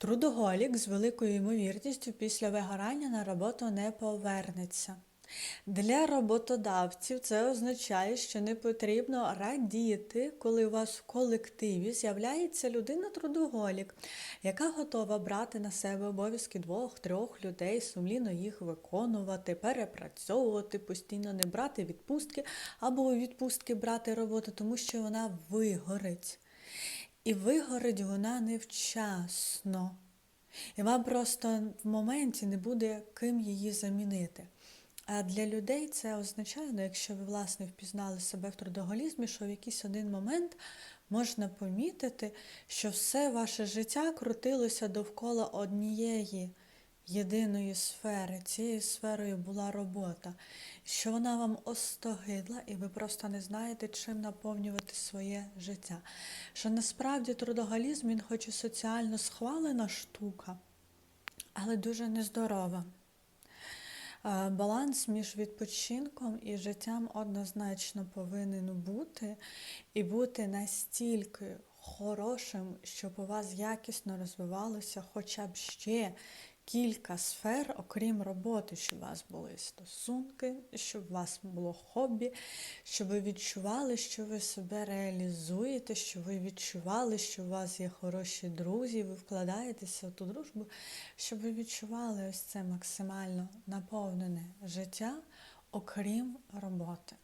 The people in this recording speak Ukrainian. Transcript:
Трудоголік з великою ймовірністю після вигорання на роботу не повернеться. Для роботодавців це означає, що не потрібно радіти, коли у вас в колективі з'являється людина-трудоголік, яка готова брати на себе обов'язки двох-трьох людей, сумлінно їх виконувати, перепрацьовувати, постійно не брати відпустки або у відпустки брати роботу, тому що вона вигорить. І вигорить вона невчасно. І вам просто в моменті не буде ким її замінити. А для людей це означає, ну, якщо ви власне впізнали себе в трудоголізмі, що в якийсь один момент можна помітити, що все ваше життя крутилося довкола однієї єдиної сфери. Цією сферою була робота, що вона вам остогидла, і ви просто не знаєте, чим наповнювати своє життя. Що насправді трудоголізм, він хоч і соціально схвалена штука, але дуже нездорова. Баланс між відпочинком і життям однозначно повинен бути і бути настільки хорошим, щоб у вас якісно розвивалося хоча б ще кілька сфер, окрім роботи, щоб у вас були стосунки, щоб у вас було хобі, щоб ви відчували, що ви себе реалізуєте, що ви відчували, що у вас є хороші друзі, ви вкладаєтеся в ту дружбу, щоб ви відчували ось це максимально наповнене життя, окрім роботи.